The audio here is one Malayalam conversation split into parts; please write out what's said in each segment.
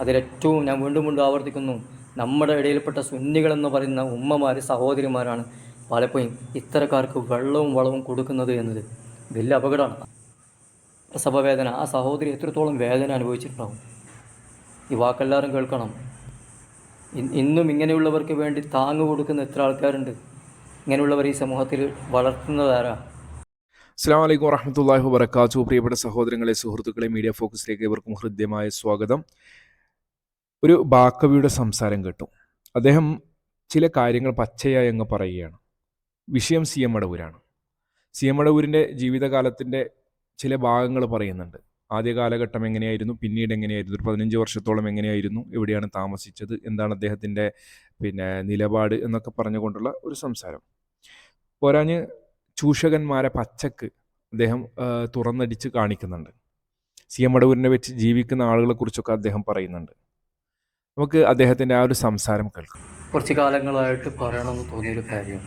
അതിലേറ്റവും ഞാൻ വീണ്ടും വീണ്ടും ആവർത്തിക്കുന്നു. നമ്മുടെ ഇടയിൽപ്പെട്ട സുന്നികളെന്ന് പറയുന്ന ഉമ്മമാർ സഹോദരിമാരാണ് പലപ്പോഴും ഇത്തരക്കാർക്ക് വെള്ളവും വളവും കൊടുക്കുന്നത് എന്നത്. വലിയ അപകടമാണ്. പ്രസവവേദന ആ സഹോദരി എത്രത്തോളം വേദന അനുഭവിച്ചിട്ടുണ്ടാവും? ഈ വാക്കെല്ലാവരും കേൾക്കണം. ഇന്നും ഇങ്ങനെയുള്ളവർക്ക് വേണ്ടി താങ്ങു കൊടുക്കുന്ന എത്ര ആൾക്കാരുണ്ട്? ഇങ്ങനെയുള്ളവർ ഈ സമൂഹത്തിൽ വളർത്തുന്നതാരാ അസ്സാം വലൈക്കും വറഹമത്തല്ലാഹി വബർക്കാത്തു പ്രിയപ്പെട്ട സഹോദരങ്ങളെ സുഹൃത്തുക്കളെ മീഡിയ ഫോക്കസിലേക്ക് ഇവർക്കും ഹൃദ്യമായ സ്വാഗതം. ഒരു ബാക്കവിയുടെ സംസാരം കേട്ടു. അദ്ദേഹം ചില കാര്യങ്ങൾ പച്ചയായി അങ്ങ് പറയുകയാണ്. വിഷയം സി എം അടവൂരാണ്. സി എം അടവൂരിന്റെ ജീവിതകാലത്തിന്റെ ചില ഭാഗങ്ങൾ പറയുന്നുണ്ട്. ആദ്യ കാലഘട്ടം എങ്ങനെയായിരുന്നു? പിന്നീട് എങ്ങനെയായിരുന്നു? ഒരു പതിനഞ്ച് വർഷത്തോളം എങ്ങനെയായിരുന്നു? എവിടെയാണ് താമസിച്ചത്? എന്താണ് അദ്ദേഹത്തിന്റെ പിന്നെ നിലപാട് എന്നൊക്കെ പറഞ്ഞുകൊണ്ടുള്ള ഒരു സംസാരം. പോരാഞ്ഞ് ചൂഷകന്മാരെ പച്ചക്ക് അദ്ദേഹം തുറന്നടിച്ച് കാണിക്കുന്നുണ്ട്. സി എം അടവൂരിനെ വെച്ച് ജീവിക്കുന്ന ആളുകളെക്കുറിച്ചൊക്കെ അദ്ദേഹം പറയുന്നുണ്ട്. നമുക്ക് അദ്ദേഹത്തിന്റെ ആ ഒരു സംസാരം കേൾക്കാം. കുറച്ച് കാലങ്ങളായിട്ട് പറയണമെന്ന് തോന്നിയൊരു കാര്യം.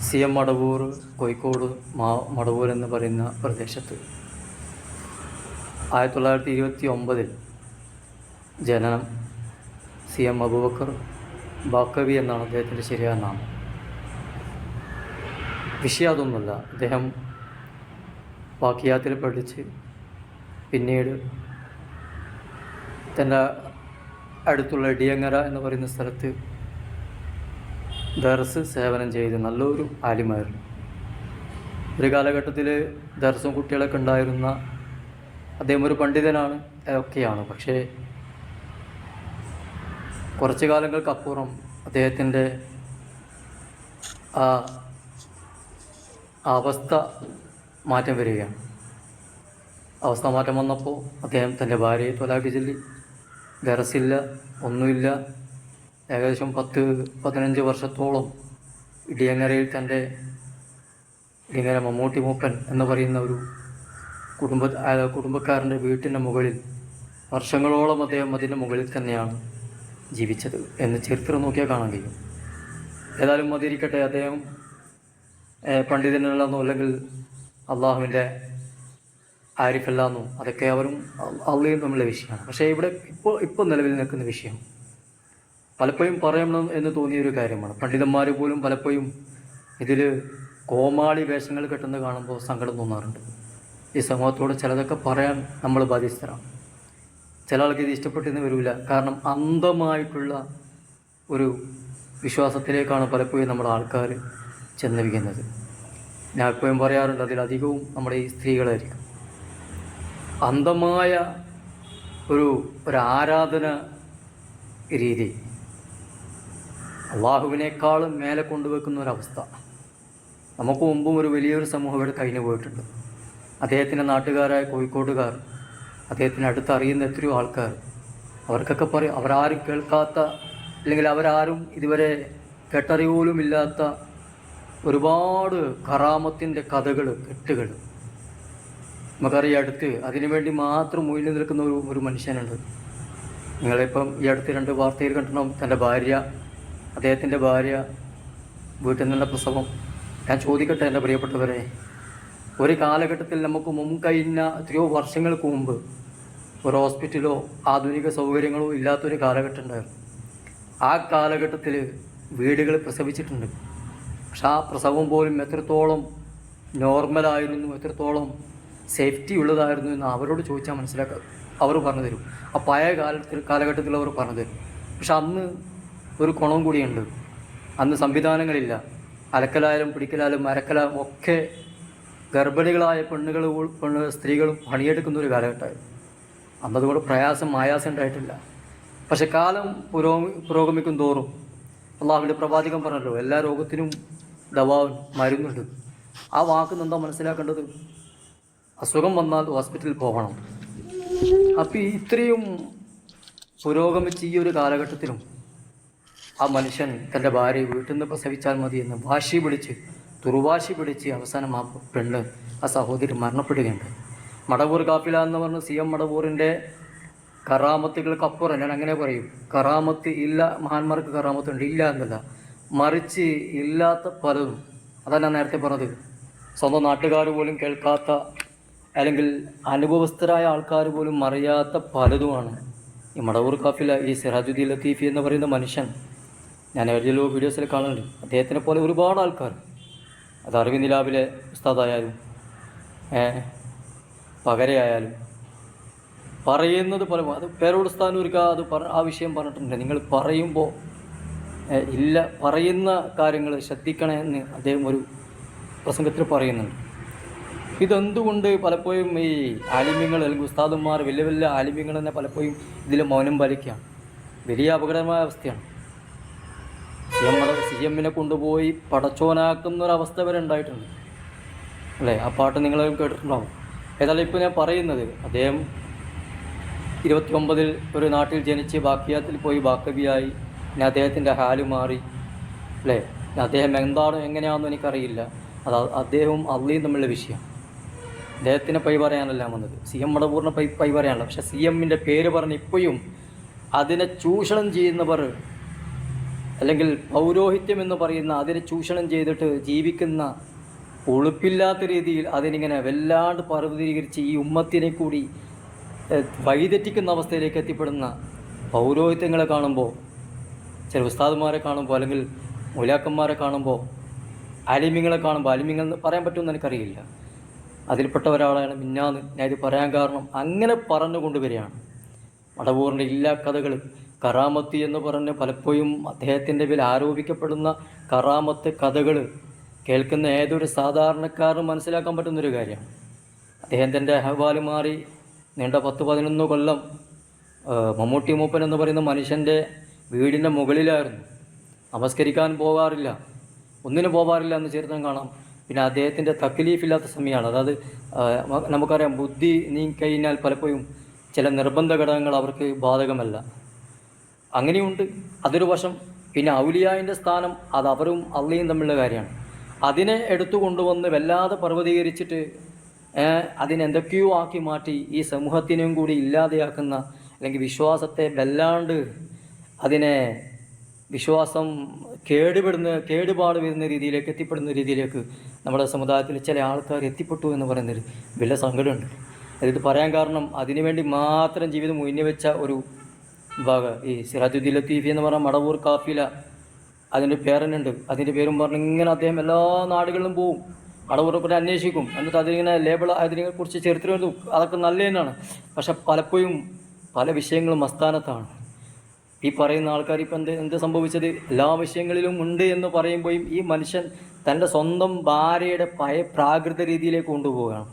സി എം മടവൂർ കോഴിക്കോട് മാ മടവൂർ എന്ന് പറയുന്ന പ്രദേശത്ത് ആയിരത്തി തൊള്ളായിരത്തി ഇരുപത്തി ഒമ്പതിൽ ജനനം സി എം അബൂബക്കർ ബാക്കവി എന്നാണ് അദ്ദേഹത്തിന്റെ ശരിയായ നാമം. വിഷയം അതൊന്നുമല്ല. അദ്ദേഹം വാക്കിയാത്തിൽ പഠിച്ച് പിന്നീട് തന്റെ അടുത്തുള്ള ഇടിയങ്ങര എന്ന് പറയുന്ന സ്ഥലത്ത് ദർസ് സേവനം ചെയ്ത് നല്ലൊരു ആലിമായിരുന്നു. ഒരു കാലഘട്ടത്തിൽ ദർസും കുട്ടികളൊക്കെ ഉണ്ടായിരുന്ന അദ്ദേഹം ഒരു പണ്ഡിതനാണ് ഒക്കെയാണ്. പക്ഷേ കുറച്ച് കാലങ്ങൾക്കപ്പുറം അദ്ദേഹത്തിന്റെ ആ അവസ്ഥ മാറ്റം വരികയാണ്. അവസ്ഥ മാറ്റം വന്നപ്പോൾ അദ്ദേഹം തന്റെ ഭാര്യയെ തൊലാക്കി ചൊല്ലി ദറസില്ല ഒന്നുമില്ല. ഏകദേശം പത്ത് പതിനഞ്ച് വർഷത്തോളം ഇടിയങ്ങരയിൽ തന്റെ ഇടിയങ്ങര മമ്മൂട്ടി മൂപ്പൻ എന്ന് പറയുന്ന ഒരു കുടുംബ കുടുംബക്കാരന്റെ വീട്ടിന്റെ മുകളിൽ വർഷങ്ങളോളം അദ്ദേഹം അതിന്റെ മുകളിൽ തന്നെയാണ് ജീവിച്ചത് എന്ന് ചരിത്രം നോക്കിയാൽ കാണാൻ കഴിയും. ഏതായാലും മതിയിരിക്കട്ടെ അദ്ദേഹം പണ്ഡിതനല്ലെന്നോ അല്ലെങ്കിൽ അള്ളാഹുവിന്റെ ആരിഫല്ലാന്നോ അതൊക്കെ അവരും അള്ളയും തമ്മിലുള്ള വിഷയമാണ്. പക്ഷേ ഇവിടെ ഇപ്പോൾ ഇപ്പോൾ നിലവിൽ നിൽക്കുന്ന വിഷയം പലപ്പോഴും പറയണം എന്ന് തോന്നിയ ഒരു കാര്യമാണ്. പണ്ഡിതന്മാർ പോലും പലപ്പോഴും ഇതിൽ കോമാളി വേഷങ്ങൾ കെട്ടുന്നത് കാണുമ്പോൾ സങ്കടം തോന്നാറുണ്ട്. ഈ സമൂഹത്തോട് ചിലതൊക്കെ പറയാൻ നമ്മൾ ബാധ്യസ്ഥരാണ്. ചില ആൾക്ക് ഇത് ഇഷ്ടപ്പെട്ടെന്ന് വരില്ല കാരണം അന്ധമായിട്ടുള്ള ഒരു വിശ്വാസത്തിലേക്കാണ് പലപ്പോഴും നമ്മുടെ ആൾക്കാർ ചെന്നിരിക്കുന്നത് ഞാൻ എപ്പോഴും പറയാറുണ്ട് അതിലധികവും നമ്മുടെ ഈ സ്ത്രീകളായിരിക്കും. അന്ധമായ ഒരു ഒരു ആരാധന രീതി. അള്ളാഹുവിനേക്കാളും മേലെ കൊണ്ടുവെക്കുന്ന ഒരവസ്ഥ നമുക്ക് മുമ്പും ഒരു വലിയൊരു സമൂഹം ഇവിടെ കഴിഞ്ഞു പോയിട്ടുണ്ട്. അദ്ദേഹത്തിന്റെ നാട്ടുകാരായ കോഴിക്കോട്ടുകാർ അദ്ദേഹത്തിന് അടുത്തറിയുന്ന എത്രയോ ആൾക്കാർ അവർക്കൊക്കെ പറയും അവരാരും കേൾക്കാത്ത അല്ലെങ്കിൽ അവരാരും ഇതുവരെ കേട്ടറിവ് പോലും ഇല്ലാത്ത ഒരുപാട് കറാമത്തിന്റെ കഥകൾ കെട്ടുകൾ നമുക്കറിയാം അടുത്ത് അതിനുവേണ്ടി മാത്രം മുന്നിൽ നിൽക്കുന്ന ഒരു ഒരു മനുഷ്യനുണ്ട്. നിങ്ങളിപ്പം ഈ അടുത്ത് രണ്ട് വാർത്തയിൽ കണ്ടിട്ടുണ്ടാവും. തന്റെ ഭാര്യ അദ്ദേഹത്തിന്റെ ഭാര്യ വീട്ടിൽ നിന്നുള്ള പ്രസവം. ഞാൻ ചോദിക്കട്ടെ എന്റെ പ്രിയപ്പെട്ടവരെ ഒരു കാലഘട്ടത്തിൽ നമുക്ക് മുൻകഴിഞ്ഞ എത്രയോ വർഷങ്ങൾക്ക് മുമ്പ് ഒരു ഹോസ്പിറ്റലോ ആധുനിക സൗകര്യങ്ങളോ ഇല്ലാത്തൊരു കാലഘട്ടം ഉണ്ടായിരുന്നു ആ കാലഘട്ടത്തിൽ വീടുകൾ പ്രസവിച്ചിട്ടുണ്ട്. പക്ഷെ ആ പ്രസവം പോലും എത്രത്തോളം നോർമലായിരുന്നു എത്രത്തോളം സേഫ്റ്റി ഉള്ളതായിരുന്നു എന്ന് അവരോട് ചോദിച്ചാൽ മനസ്സിലാക്കുക അവർ പറഞ്ഞു തരും ആ പഴയ കാലത്തിൽ കാലഘട്ടത്തിൽ അവർ പറഞ്ഞു തരും പക്ഷെ അന്ന് ഒരു കുണവും കൂടിയുണ്ട്. അന്ന് സംവിധാനങ്ങളില്ല. അലക്കലായാലും പിടിക്കലായാലും മരക്കലായാലും ഒക്കെ ഗർഭിണികളായ പെണ്ണുകൾ പെണ്ണ് സ്ത്രീകളും പണിയെടുക്കുന്ന ഒരു കാലഘട്ടമായിരുന്നു. അന്നതുകൊണ്ട് പ്രയാസം ആയാസം ഉണ്ടായിട്ടില്ല. പക്ഷെ കാലം പുരോഗമി പുരോഗമിക്കും തോറും അള്ളാഹുവിന്റെ പ്രവാചകം പറഞ്ഞല്ലോ എല്ലാ രോഗത്തിനും ദവാവും മരുന്നുണ്ട്. ആ വാക്ക് എന്താ മനസ്സിലാക്കേണ്ടത്? അസുഖം വന്നാൽ ഹോസ്പിറ്റലിൽ പോകണം. അപ്പോൾ ഇത്രയും പുരോഗമിച്ച ഈ ഒരു കാലഘട്ടത്തിലും ആ മനുഷ്യൻ തന്റെ ഭാര്യയെ വീട്ടിൽ നിന്ന് പ്രസവിച്ചാൽ മതി എന്ന് വാശി പിടിച്ച് തുറുവാശി പിടിച്ച് അവസാനം ആ പെണ്ണ് ആ സഹോദരി മരണപ്പെടുകയുണ്ട് മടവൂർ കാപ്പില എന്ന് പറഞ്ഞ സി എം മടവൂറിന്റെ കറാമത്തുകൾക്കപ്പുറം ഞാൻ അങ്ങനെ പറയും കറാമത്ത് ഇല്ല മഹാന്മാർക്ക് കറാമത്തുണ്ട് ഇല്ല എന്നല്ല. മറിച്ച് ഇല്ലാത്ത പലതും ഞാൻ നേരത്തെ പറഞ്ഞത്. സ്വന്തം നാട്ടുകാർ പോലും കേൾക്കാത്ത അല്ലെങ്കിൽ അനുഭവസ്ഥരായ ആൾക്കാർ പോലും അറിയാത്ത പലതുമാണ്. ഈ മടവൂർ കാഫില ഈ സിറാജുദ്ദീൻ ലത്തീഫി എന്ന് പറയുന്ന മനുഷ്യൻ. ഞാൻ ഏതെല്ലോ വീഡിയോസിൽ കാണുന്നുണ്ട്. അദ്ദേഹത്തിനെ പോലെ ഒരുപാട് ആൾക്കാർ അത് അറിവ് നിലാവിലെ ഉസ്താദായാലും പകരയായാലും പറയുന്നത് പോലെ അത് പേരോട് കാ അത് പറ ആ വിഷയം പറഞ്ഞിട്ടുണ്ട്. നിങ്ങൾ പറയുമ്പോൾ ഇല്ല പറയുന്ന കാര്യങ്ങൾ ശ്രദ്ധിക്കണമെന്ന് അദ്ദേഹം ഒരു പ്രസംഗത്തിൽ പറയുന്നുണ്ട്. ഇതെന്തുകൊണ്ട് പലപ്പോഴും ഈ ആലിമ്യങ്ങൾ അല്ലെങ്കിൽ ഉസ്താദന്മാർ വലിയ വലിയ ആലിമ്യങ്ങൾ തന്നെ പലപ്പോഴും ഇതിൽ മൗനം പാലിക്കുകയാണ്. വലിയ അപകടമായ അവസ്ഥയാണ്. സി എം സി എമ്മിനെ കൊണ്ടുപോയി പടച്ചോനാക്കുന്ന ഒരു അവസ്ഥ വരെ ഉണ്ടായിട്ടുണ്ട്. അല്ലേ? ആ പാട്ട് നിങ്ങൾ കേട്ടിട്ടുണ്ടാവും. ഏതായാലും ഇപ്പോൾ ഞാൻ പറയുന്നത് അദ്ദേഹം ഇരുപത്തി ഒമ്പതിൽ ഒരു നാട്ടിൽ ജനിച്ച് ബാക്കിയാത്തിൽ പോയി ബാക്കവിയായി. പിന്നെ അദ്ദേഹത്തിന്റെ ഹാൽ മാറി. അല്ലേ? അദ്ദേഹം എന്താണ് എങ്ങനെയാണെന്ന് എനിക്കറിയില്ല. അത് അദ്ദേഹവും അള്ളിയും തമ്മിലുള്ള വിഷയം. അദ്ദേഹത്തിനെ പൈ പറയാനല്ല വന്നത്. സി എം മടപൂറിനെ പൈ പൈ പറയാനല്ല. പക്ഷെ സി എമ്മിന്റെ പേര് പറഞ്ഞ് ഇപ്പോഴും അതിനെ ചൂഷണം ചെയ്യുന്നവർ അല്ലെങ്കിൽ പൗരോഹിത്യം എന്ന് പറയുന്ന അതിനെ ചൂഷണം ചെയ്തിട്ട് ജീവിക്കുന്ന ഒളിപ്പില്ലാത്ത രീതിയിൽ അതിനിങ്ങനെ വല്ലാണ്ട് പർവതീകരിച്ച് ഈ ഉമ്മത്തിനെ കൂടി വഴിതെറ്റിക്കുന്ന അവസ്ഥയിലേക്ക് എത്തിപ്പെടുന്ന പൗരോഹിത്യങ്ങളെ കാണുമ്പോൾ ചില ഉസ്താദുമാരെ കാണുമ്പോൾ അല്ലെങ്കിൽ മുലാക്കന്മാരെ കാണുമ്പോൾ അലിമിങ്ങളെ കാണുമ്പോൾ അലിമിങ്ങൾ പറയാൻ പറ്റുമെന്ന് എനിക്കറിയില്ല. അതിൽപ്പെട്ട ഒരാളാണ് മിന്നാന്ന് ഞാൻ ഇത് പറയാൻ കാരണം അങ്ങനെ പറഞ്ഞു കൊണ്ടുവരികയാണ് മടവൂറിന്റെ എല്ലാ കഥകൾ കറാമത്ത് എന്ന് പറഞ്ഞ് പലപ്പോഴും അദ്ദേഹത്തിന്റെ പേരിൽ ആരോപിക്കപ്പെടുന്ന കറാമത്ത് കഥകൾ കേൾക്കുന്ന ഏതൊരു സാധാരണക്കാരും മനസ്സിലാക്കാൻ പറ്റുന്നൊരു കാര്യമാണ്. അദ്ദേഹം അദ്ദേഹത്തിന്റെ അഹ്വാൽ മാറി നീണ്ട പത്ത് പതിനൊന്ന് കൊല്ലം മമ്മൂട്ടി മൂപ്പൻ എന്ന് പറയുന്ന മനുഷ്യന്റെ വീടിന്റെ മുകളിലായിരുന്നു. നമസ്കരിക്കാൻ പോകാറില്ല ഒന്നിനും പോകാറില്ല എന്ന് ചരിത്രം കാണാം. പിന്നെ അദ്ദേഹത്തിന്റെ തക്ലീഫില്ലാത്ത സമയമാണ്. അതായത് നമുക്കറിയാം ബുദ്ധി നീങ്ങിക്കഴിഞ്ഞാൽ പലപ്പോഴും ചില നിർബന്ധ ഘടകങ്ങൾ അവർക്ക് ബാധകമല്ല. അങ്ങനെയുണ്ട്. അതൊരു വശം പിന്നെ ഔലിയായിന്റെ സ്ഥാനം അത് അവരും അള്ളയും തമ്മിലുള്ള കാര്യമാണ്. അതിനെ എടുത്തു കൊണ്ടുവന്ന് വല്ലാതെ പർവതീകരിച്ചിട്ട് അതിനെന്തൊക്കെയോ ആക്കി മാറ്റി ഈ സമൂഹത്തിനെയും കൂടി ഇല്ലാതെയാക്കുന്ന അല്ലെങ്കിൽ വിശ്വാസത്തെ വല്ലാണ്ട് അതിനെ വിശ്വാസം കേടുപെടുന്ന കേടുപാട് വരുന്ന രീതിയിലേക്ക് എത്തിപ്പെടുന്ന രീതിയിലേക്ക് നമ്മുടെ സമുദായത്തിൽ ചില ആൾക്കാർ എത്തിപ്പെട്ടു എന്ന് പറയുന്നൊരു വലിയ സങ്കടമുണ്ട്. അതായത് പറയാൻ കാരണം അതിനുവേണ്ടി മാത്രം ജീവിതം മുന്നിൽ വെച്ച ഒരു വിഭാഗം ഈ സിറാജുദ്ദീൻ ലത്തീഫി എന്ന് പറഞ്ഞ മടവൂർ കാഫില അതിന്റെ പേരനുണ്ട്. അതിന്റെ പേരും പറഞ്ഞ് ഇങ്ങനെ അദ്ദേഹം എല്ലാ നാടുകളിലും പോവും. മടവൂരെ അന്വേഷിക്കും. എന്നിട്ട് അതിങ്ങനെ ലേബിൾ അതിനെക്കുറിച്ച് ചരിത്രം ചെറുത്തിരുന്നു അതൊക്കെ നല്ല പക്ഷെ പലപ്പോഴും പല വിഷയങ്ങളും അസ്ഥാനത്താണ്. ഈ പറയുന്ന ആൾക്കാർ ഇപ്പം എന്ത് എന്ത് സംഭവിച്ചത്? എല്ലാ വിഷയങ്ങളിലും ഉണ്ട് എന്ന് പറയുമ്പോഴും ഈ മനുഷ്യൻ തന്റെ സ്വന്തം ഭാര്യയുടെ പഴയ പ്രാകൃത രീതിയിലേക്ക് കൊണ്ടുപോവുകയാണ്.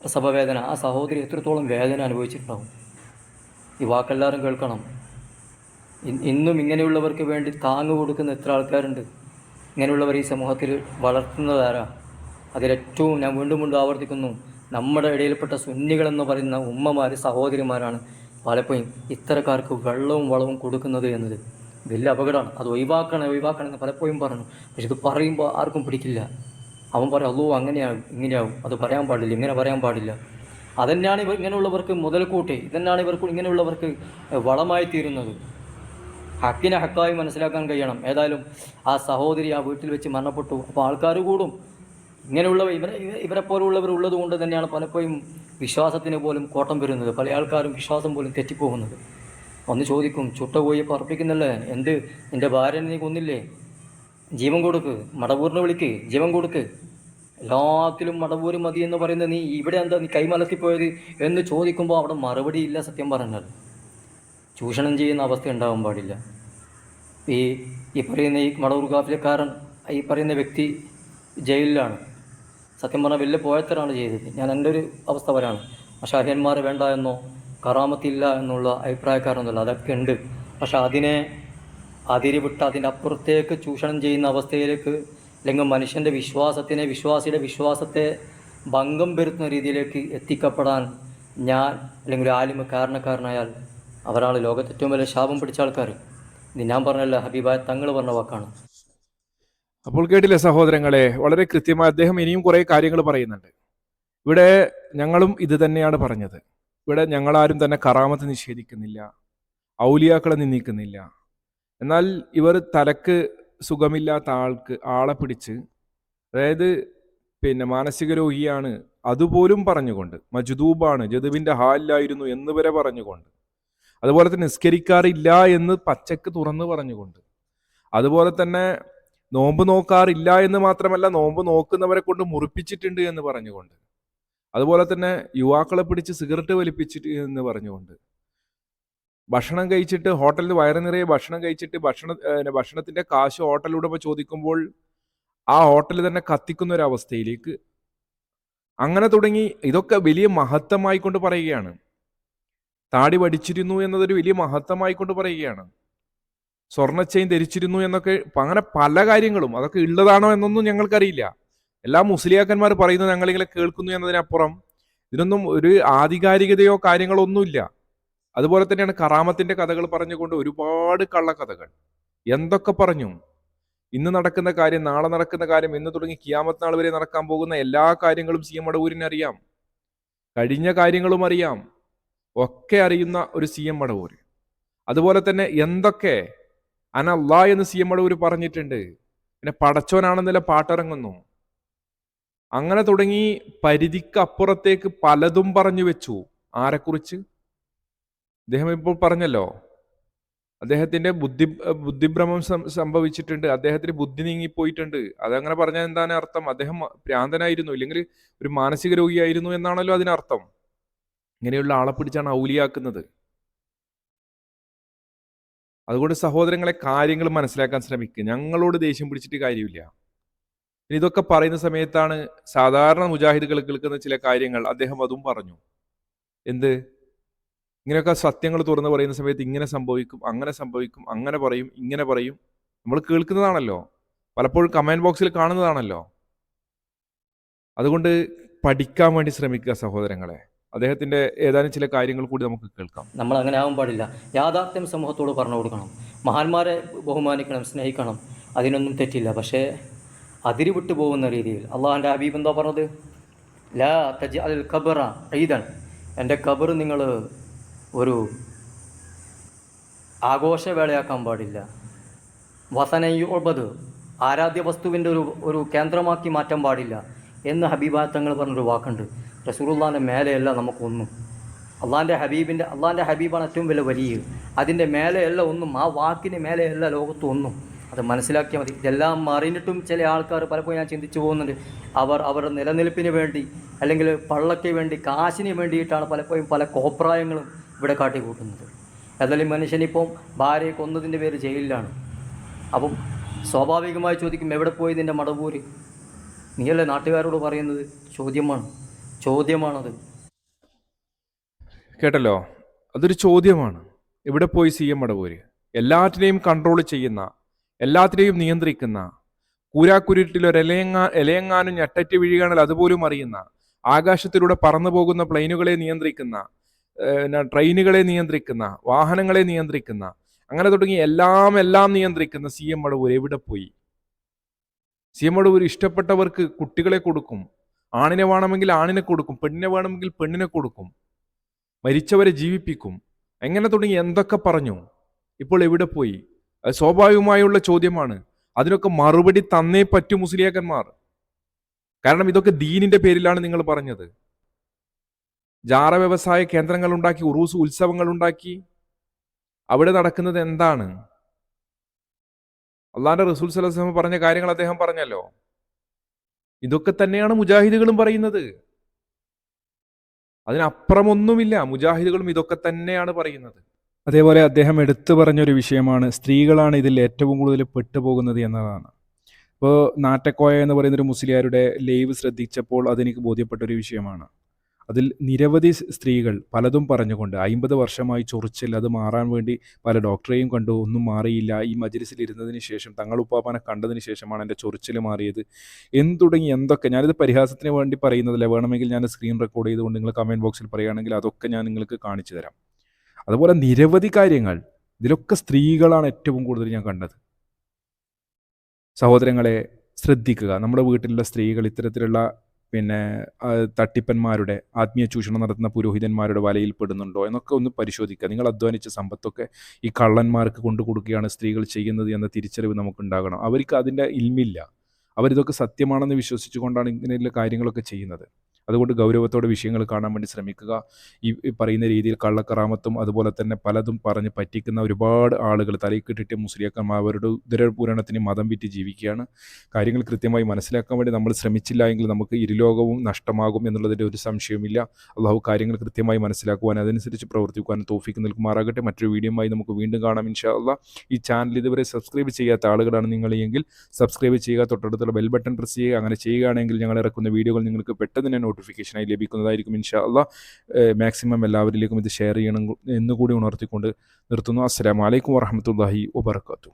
പ്രസവവേദന ആ സഹോദരി എത്രത്തോളം വേദന അനുഭവിച്ചിട്ടുണ്ടാവും? ഈ വാക്കെല്ലാവരും കേൾക്കണം. ഇന്നും ഇങ്ങനെയുള്ളവർക്ക് വേണ്ടി താങ്ങു കൊടുക്കുന്ന എത്ര ആൾക്കാരുണ്ട്? ഇങ്ങനെയുള്ളവർ ഈ സമൂഹത്തിൽ വളർത്തുന്നതാരാ അതിലേറ്റവും ഞാൻ വീണ്ടും വീണ്ടും ആവർത്തിക്കുന്നു. നമ്മുടെ ഇടയിൽപ്പെട്ട സുന്നികളെന്ന് പറയുന്ന ഉമ്മമാർ സഹോദരിമാരാണ് പലപ്പോഴും ഇത്തരക്കാർക്ക് വെള്ളവും വളവും കൊടുക്കുന്നത് എന്നത് വലിയ അപകടമാണ്. അത് ഒഴിവാക്കണം ഒഴിവാക്കണം എന്ന് പലപ്പോഴും പറഞ്ഞു. പക്ഷെ ഇത് പറയുമ്പോൾ ആർക്കും പിടിക്കില്ല. അവൻ പറയും അല്ലോ അങ്ങനെയാകും ഇങ്ങനെയാകും അത് പറയാൻ പാടില്ല ഇങ്ങനെ പറയാൻ പാടില്ല. അതന്നെയാണ് ഇവർ ഇങ്ങനെയുള്ളവർക്ക് മുതൽക്കൂട്ടി. ഇതന്നെയാണ് ഇവർക്ക് ഇങ്ങനെയുള്ളവർക്ക് വളമായി തീരുന്നത്. ഹക്കിനെ ഹക്കായി മനസ്സിലാക്കാൻ കഴിയണം. ഏതായാലും ആ സഹോദരി ആ വീട്ടിൽ വെച്ച് മരണപ്പെട്ടു. അപ്പോൾ ആൾക്കാർ കൂടും. ഇങ്ങനെയുള്ളവ ഇവരെ ഇവ- ഇവരെ പോലുള്ളവർ ഉള്ളത് കൊണ്ട് തന്നെയാണ് പലപ്പോഴും വിശ്വാസത്തിന് പോലും കോട്ടം വരുന്നത് പല ആൾക്കാരും വിശ്വാസം പോലും തെറ്റിപ്പോകുന്നത്. ഒന്ന് ചോദിക്കും ചുട്ട പോയി പറപ്പിക്കുന്നല്ലേ എന്ത്? എന്റെ ഭാര്യനെ നീ കൊന്നില്ലേ? ജീവൻ കൊടുക്ക് മടവൂരിനെ വിളിക്ക് ജീവൻ കൊടുക്ക്. എല്ലാത്തിലും മടവൂര് മതി എന്ന് പറയുന്നത് നീ ഇവിടെ എന്താ നീ കൈമലത്തിപ്പോയത് എന്ന് ചോദിക്കുമ്പോൾ അവിടെ മറുപടി ഇല്ല സത്യം പറഞ്ഞാൽ. ചൂഷണം ചെയ്യുന്ന അവസ്ഥ ഉണ്ടാവാൻ പാടില്ല. ഈ ഈ പറയുന്ന ഈ മടവൂർ കാഫിലക്കാരൻ ഈ പറയുന്ന വ്യക്തി ജയിലിലാണ്. സത്യം പറഞ്ഞാൽ വലിയ പോയത്തരാണ് ചെയ്തത്. ഞാൻ എന്റെ ഒരു അവസ്ഥ വരാണ് പക്ഷേ അഹ്യന്മാർ വേണ്ട എന്നോ കറാമത്തില്ല എന്നുള്ള അഭിപ്രായക്കാരൊന്നുമില്ല. അതൊക്കെ ഉണ്ട്. പക്ഷെ അതിനെ അതിരി വിട്ട് അതിന്റെ അപ്പുറത്തേക്ക് ചൂഷണം ചെയ്യുന്ന അവസ്ഥയിലേക്ക് അല്ലെങ്കിൽ മനുഷ്യന്റെ വിശ്വാസത്തിനെ വിശ്വാസിയുടെ വിശ്വാസത്തെ ഭംഗം വരുത്തുന്ന രീതിയിലേക്ക് എത്തിക്കപ്പെടാൻ ഞാൻ അല്ലെങ്കിൽ ഒരു ആലിമ കാരണക്കാരനായാൽ അവരാണ് ലോകത്ത് ഏറ്റവും വലിയ ശാപം പിടിച്ച ആൾക്കാർ ഇത് ഞാൻ പറഞ്ഞല്ലോ ഹബീബായ തങ്ങൾ പറഞ്ഞ വാക്കാണ്. അപ്പോൾ കേട്ടില്ലേ സഹോദരങ്ങളെ? വളരെ കൃത്യമായി അദ്ദേഹം ഇനിയും കുറേ കാര്യങ്ങൾ പറയുന്നുണ്ട്. ഇവിടെ ഞങ്ങളും ഇത് തന്നെയാണ് പറഞ്ഞത്. ഇവിടെ ഞങ്ങളാരും തന്നെ കറാമത്ത് നിഷേധിക്കുന്നില്ല. ഔലിയാക്കളെ നിന്ദിക്കുന്നില്ല. എന്നാൽ ഇവർ തലക്ക് സുഖമില്ലാത്ത ആൾക്ക് ആളെ പിടിച്ച് അതായത് പിന്നെ മാനസിക രോഗിയാണ് അതുപോലും പറഞ്ഞുകൊണ്ട് മജുദൂബാണ് ജദുവിന്റെ ഹാലിലായിരുന്നു എന്ന് വരെ പറഞ്ഞുകൊണ്ട് അതുപോലെ തന്നെ നിസ്കരിക്കാറില്ല എന്ന് പച്ചക്ക് തുറന്ന് പറഞ്ഞുകൊണ്ട് അതുപോലെ തന്നെ നോമ്പ് നോക്കാറില്ല എന്ന് മാത്രമല്ല നോമ്പ് നോക്കുന്നവരെ കൊണ്ട് മുറിപ്പിച്ചിട്ടുണ്ട് എന്ന് പറഞ്ഞുകൊണ്ട്. അതുപോലെ തന്നെ യുവാക്കളെ പിടിച്ച് സിഗരറ്റ് വലിപ്പിച്ചിട്ട് എന്ന് പറഞ്ഞുകൊണ്ട്. ഭക്ഷണം കഴിച്ചിട്ട് ഹോട്ടലിൽ വയറ് നിറയെ ഭക്ഷണം കഴിച്ചിട്ട് ഭക്ഷണ ഭക്ഷണത്തിന്റെ കാശ് ഹോട്ടൽ ഉടമ ചോദിക്കുമ്പോൾ ആ ഹോട്ടലിൽ തന്നെ കത്തിക്കുന്ന ഒരു അവസ്ഥയിലേക്ക് അങ്ങനെ തുടങ്ങി ഇതൊക്കെ വലിയ മഹത്വമായി കൊണ്ട് പറയുകയാണ്. താടി വടിച്ചിരുന്നു എന്നതൊരു വലിയ മഹത്വമായി കൊണ്ട് പറയുകയാണ്. സ്വർണ ചെയിൻ ധരിച്ചിരുന്നു എന്നൊക്കെ അങ്ങനെ പല കാര്യങ്ങളും അതൊക്കെ ഉള്ളതാണോ എന്നൊന്നും ഞങ്ങൾക്കറിയില്ല. എല്ലാ മുസ്ലിയാക്കന്മാർ പറയുന്നത് ഞങ്ങളിങ്ങനെ കേൾക്കുന്നു എന്നതിനപ്പുറം ഇതിനൊന്നും ഒരു ആധികാരികതയോ കാര്യങ്ങളോ ഒന്നുമില്ല. അതുപോലെ തന്നെയാണ് കറാമത്തിന്റെ കഥകൾ പറഞ്ഞുകൊണ്ട് ഒരുപാട് കള്ളക്കഥകൾ. എന്തൊക്കെ പറഞ്ഞു? ഇന്ന് നടക്കുന്ന കാര്യം നാളെ നടക്കുന്ന കാര്യം ഇന്ന് തുടങ്ങി കിയാമത്ത് നാൾ വരെ നടക്കാൻ പോകുന്ന എല്ലാ കാര്യങ്ങളും സി എം മടവൂരിന് അറിയാം. കഴിഞ്ഞ കാര്യങ്ങളും അറിയാം. ഒക്കെ അറിയുന്ന ഒരു സി എം മടവൂർ അതുപോലെ തന്നെ എന്തൊക്കെ അനല്ലാ എന്ന് സി എം അടൂർ പറഞ്ഞിട്ടുണ്ട്. പിന്നെ പടച്ചോനാണെന്നില്ല പാട്ടിറങ്ങുന്നു. അങ്ങനെ തുടങ്ങി പരിധിക്ക് അപ്പുറത്തേക്ക് പലതും പറഞ്ഞു വെച്ചു. ആരെക്കുറിച്ച്? അദ്ദേഹം ഇപ്പോൾ പറഞ്ഞല്ലോ. അദ്ദേഹത്തിന്റെ ബുദ്ധി ബുദ്ധിഭ്രമം സംഭവിച്ചിട്ടുണ്ട്. അദ്ദേഹത്തിന് ബുദ്ധി നീങ്ങിപ്പോയിട്ടുണ്ട്. അതങ്ങനെ പറഞ്ഞാൽ എന്താണ് അർത്ഥം? അദ്ദേഹം ഭ്രാന്തനായിരുന്നു. ഇല്ലെങ്കിൽ ഒരു മാനസിക രോഗിയായിരുന്നു എന്നാണല്ലോ അതിനർത്ഥം. ഇങ്ങനെയുള്ള ആളെ പിടിച്ചാണ് ഔലിയാക്കുന്നത്. അതുകൊണ്ട് സഹോദരങ്ങളെ കാര്യങ്ങൾ മനസ്സിലാക്കാൻ ശ്രമിക്കുക. ഞങ്ങളോട് ദേഷ്യം പിടിച്ചിട്ട് കാര്യമില്ല. ഇതൊക്കെ പറയുന്ന സമയത്താണ് സാധാരണ മുജാഹിദുകൾ കേൾക്കുന്ന ചില കാര്യങ്ങൾ അദ്ദേഹം അതും പറഞ്ഞു. എന്ത്? ഇങ്ങനെയൊക്കെ സത്യങ്ങൾ തുറന്നു പറയുന്ന സമയത്ത് ഇങ്ങനെ സംഭവിക്കും അങ്ങനെ സംഭവിക്കും അങ്ങനെ പറയും ഇങ്ങനെ പറയും. നമ്മൾ കേൾക്കുന്നതാണല്ലോ. പലപ്പോഴും കമന്റ് ബോക്സിൽ കാണുന്നതാണല്ലോ. അതുകൊണ്ട് പഠിക്കാൻ വേണ്ടി ശ്രമിക്കുക സഹോദരങ്ങളെ. അദ്ദേഹത്തിന്റെ ഏതാനും ചില കാര്യങ്ങൾ കൂടി നമുക്ക് കേൾക്കാം. നമ്മൾ അങ്ങനെ ആവാൻ പാടില്ല. യാഥാർത്ഥ്യം സമൂഹത്തോട് പറഞ്ഞു കൊടുക്കണം. മഹാന്മാരെ ബഹുമാനിക്കണം സ്നേഹിക്കണം. അതിനൊന്നും തെറ്റില്ല. പക്ഷേ അതിരി വിട്ടു പോകുന്ന രീതിയിൽ അള്ളാഹാന്റെ ഹബീബ് എന്താ പറഞ്ഞത്? ലാ തജ് അൽ ഖബറ ഈദൻ. എന്റെ ഖബർ നിങ്ങൾ ഒരു ആഘോഷവേളയാക്കാൻ പാടില്ല. വസനയുബത് ആരാധ്യ വസ്തുവിന്റെ ഒരു ഒരു കേന്ദ്രമാക്കി മാറ്റാൻ പാടില്ല എന്ന് ഹബീബാ തങ്ങൾ പറഞ്ഞൊരു വാക്കുണ്ട്. റസൂലുള്ളാന്റെ മേലെയല്ല നമുക്കൊന്നും. അള്ളാന്റെ ഹബീബിന്റെ അള്ളാന്റെ ഹബീബാണ് ഏറ്റവും വലിയ വലിയ. അതിന്റെ മേലെയല്ല ഒന്നും ആ വാക്കിന് മേലെയല്ല ലോകത്തും ഒന്നും. അത് മനസ്സിലാക്കിയാൽ മതി. ഇതെല്ലാം മറിഞ്ഞിട്ടും ചില ആൾക്കാർ പലപ്പോഴും ഞാൻ ചിന്തിച്ചു പോകുന്നുണ്ട്. അവർ അവരുടെ നിലനിൽപ്പിന് വേണ്ടി അല്ലെങ്കിൽ പള്ളയ്ക്ക് വേണ്ടി കാശിന് വേണ്ടിയിട്ടാണ് പലപ്പോഴും പല കോപ്രായങ്ങളും ഇവിടെ കാട്ടി കാട്ടിക്കൂട്ടുന്നത്. ഏതായാലും മനുഷ്യനിപ്പം ഭാര്യയെ കൊന്നതിന്റെ പേര് ജയിലിലാണ്. അപ്പം സ്വാഭാവികമായി ചോദിക്കും എവിടെ പോയി നിന്റെ മടവൂര്? നീയല്ലേ നാട്ടുകാരോട് പറയുന്നത്? ചോദ്യമാണ്. ചോദ്യമാണത്. കേട്ടല്ലോ? അതൊരു ചോദ്യമാണ്. എവിടെ പോയി സി എം മടവൂര് എല്ലാറ്റിനെയും കൺട്രോൾ ചെയ്യുന്ന എല്ലാത്തിനെയും നിയന്ത്രിക്കുന്ന കൂരാക്കുരുട്ടിൽ ഒരു ഇലയങ്ങാ ഇലയങ്ങാനും ഞെട്ടറ്റ് വീഴുകയാണെങ്കിൽ അതുപോലും അറിയുന്ന ആകാശത്തിലൂടെ പറന്നു പോകുന്ന പ്ലെയിനുകളെ നിയന്ത്രിക്കുന്ന ട്രെയിനുകളെ നിയന്ത്രിക്കുന്ന വാഹനങ്ങളെ നിയന്ത്രിക്കുന്ന അങ്ങനെ തുടങ്ങി എല്ലാം എല്ലാം നിയന്ത്രിക്കുന്ന സി എം മടവൂർ എവിടെ പോയി? സി എം മടവൂർ ഇഷ്ടപ്പെട്ടവർക്ക് കുട്ടികളെ കൊടുക്കും ആണിനെ വേണമെങ്കിൽ ആണിനെ കൊടുക്കും പെണ്ണിനെ വേണമെങ്കിൽ പെണ്ണിനെ കൊടുക്കും മരിച്ചവരെ ജീവിപ്പിക്കും. എങ്ങനെ തുടങ്ങി? എന്തൊക്കെ പറഞ്ഞു? ഇപ്പോൾ എവിടെ പോയി? സ്വാഭാവികമായുള്ള ചോദ്യമാണ്. അതിനൊക്കെ മറുപടി തന്നേ പറ്റൂ മുസ്ലിയാക്കന്മാർ. കാരണം ഇതൊക്കെ ദീനിന്റെ പേരിലാണ് നിങ്ങൾ പറഞ്ഞത്. ജാറ വ്യവസായ കേന്ദ്രങ്ങൾ ഉണ്ടാക്കി ഉറൂസ് ഉത്സവങ്ങൾ ഉണ്ടാക്കി. അവിടെ നടക്കുന്നത് എന്താണ്? അള്ളാന്റെ റസൂൽ സലഹ് പറഞ്ഞ കാര്യങ്ങൾ അദ്ദേഹം പറഞ്ഞല്ലോ. ഇതൊക്കെ തന്നെയാണ് മുജാഹിദുകളും പറയുന്നത്. അതിനപ്പുറമൊന്നുമില്ല മുജാഹിദുകളും ഇതൊക്കെ തന്നെയാണ് പറയുന്നത്. അതേപോലെ അദ്ദേഹം എടുത്തു പറഞ്ഞൊരു വിഷയമാണ് സ്ത്രീകളാണ് ഇതിൽ ഏറ്റവും കൂടുതൽ പെട്ടുപോകുന്നത് എന്നതാണ്. ഇപ്പോൾ നാട്ടക്കോയ എന്ന് പറയുന്നൊരു മുസ്ലിയാരുടെ ലൈവ് ശ്രദ്ധിച്ചപ്പോൾ അതെനിക്ക് ബോധ്യപ്പെട്ട ഒരു വിഷയമാണ്. അതിൽ നിരവധി സ്ത്രീകൾ പലതും പറഞ്ഞുകൊണ്ട് അമ്പത് വർഷമായി ചൊറിച്ചിൽ അത് മാറാൻ വേണ്ടി പല ഡോക്ടറെയും കണ്ടു. ഒന്നും മാറിയില്ല. ഈ മജ്ലിസിൽ ഇരുന്നതിന് ശേഷം തങ്ങളുപ്പാപ്പാനെ കണ്ടതിന് ശേഷമാണ് എന്റെ ചൊറിച്ചിൽ മാറിയത്. എന്തുടങ്ങി എന്തൊക്കെ? ഞാനിത് പരിഹാസത്തിന് വേണ്ടി പറയുന്നതല്ല? വേണമെങ്കിൽ ഞാൻ സ്ക്രീൻ റെക്കോർഡ് ചെയ്തുകൊണ്ട് നിങ്ങൾ കമന്റ് ബോക്സിൽ പറയുകയാണെങ്കിൽ അതൊക്കെ ഞാൻ നിങ്ങൾക്ക് കാണിച്ചു തരാം. അതുപോലെ നിരവധി കാര്യങ്ങൾ. ഇതിലൊക്കെ സ്ത്രീകളാണ് ഏറ്റവും കൂടുതൽ ഞാൻ കണ്ടത്. സഹോദരങ്ങളെ ശ്രദ്ധിക്കുക. നമ്മുടെ വീട്ടിലുള്ള സ്ത്രീകൾ ഇത്തരത്തിലുള്ള പിന്നെ തട്ടിപ്പന്മാരുടെ ആത്മീയ ചൂഷണം നടത്തുന്ന പുരോഹിതന്മാരുടെ വലയിൽ പെടുന്നുണ്ടോ എന്നൊക്കെ ഒന്ന് പരിശോധിക്കുക. നിങ്ങൾ അധ്വാനിച്ച സമ്പത്തൊക്കെ ഈ കള്ളന്മാർക്ക് കൊണ്ടു കൊടുക്കുകയാണ് സ്ത്രീകൾ ചെയ്യുന്നത് എന്ന തിരിച്ചറിവ് നമുക്കുണ്ടാകണം. അവർക്ക് അതിന്റെ ഇൽമില്ല. അവരിതൊക്കെ സത്യമാണെന്ന് വിശ്വസിച്ചുകൊണ്ടാണ് ഇങ്ങനെയുള്ള കാര്യങ്ങളൊക്കെ ചെയ്യുന്നത്. അതുകൊണ്ട് ഗൗരവത്തോടെ വിഷയങ്ങൾ കാണാൻ വേണ്ടി ശ്രമിക്കുക. ഈ പറയുന്ന രീതിയിൽ കള്ളക്കറാമത്തും അതുപോലെ തന്നെ പലതും പറഞ്ഞ് പറ്റിക്കുന്ന ഒരുപാട് ആളുകൾ തലയ്ക്കിട്ടിട്ട് മുസ്ലിയാക്കന്മാർ അവരുടെ ഉദരപൂരണത്തിന് മതം വിറ്റ് ജീവിക്കുകയാണ്. കാര്യങ്ങൾ കൃത്യമായി മനസ്സിലാക്കാൻ വേണ്ടി നമ്മൾ ശ്രമിച്ചില്ല എങ്കിൽ നമുക്ക് ഇരുലോകവും നഷ്ടമാകും എന്നുള്ളതിന്റെ ഒരു സംശയവുമില്ല. അള്ളാഹു കാര്യങ്ങൾ കൃത്യമായി മനസ്സിലാക്കുവാൻ അതനുസരിച്ച് പ്രവർത്തിക്കുവാൻ തോഫിക്ക് നിൽക്കുമാറാകട്ടെ മറ്റൊരു വീഡിയോയുമായി നമുക്ക് വീണ്ടും കാണാം ഇൻഷാ ഈ ചാനൽ ഇതുവരെ സബ്സ്ക്രൈബ് ചെയ്യാത്ത ആളുകളാണ് നിങ്ങൾ എങ്കിൽ സബ്സ്ക്രൈബ് ചെയ്യുക. തൊട്ടടുത്തുള്ള ബെൽ ബട്ടൺ പ്രസ് ചെയ്യുക. അങ്ങനെ ചെയ്യുകയാണെങ്കിൽ ഞങ്ങൾ ഇറക്കുന്ന വീഡിയോകൾ നിങ്ങൾക്ക് പെട്ടെന്ന് തന്നെ നോട്ടിഫിക്കേഷനായി ലഭിക്കുന്നതായിരിക്കും ഇൻഷാ അല്ല മാക്സിമം എല്ലാവരിലേക്കും ഇത് ഷെയർ ചെയ്യണം എന്നുകൂടി ഉണർത്തിക്കൊണ്ട് നിർത്തുന്നു. അസ്സലാമു അലൈക്കും വറഹമത്തല്ലാഹി വബർക്കാത്തു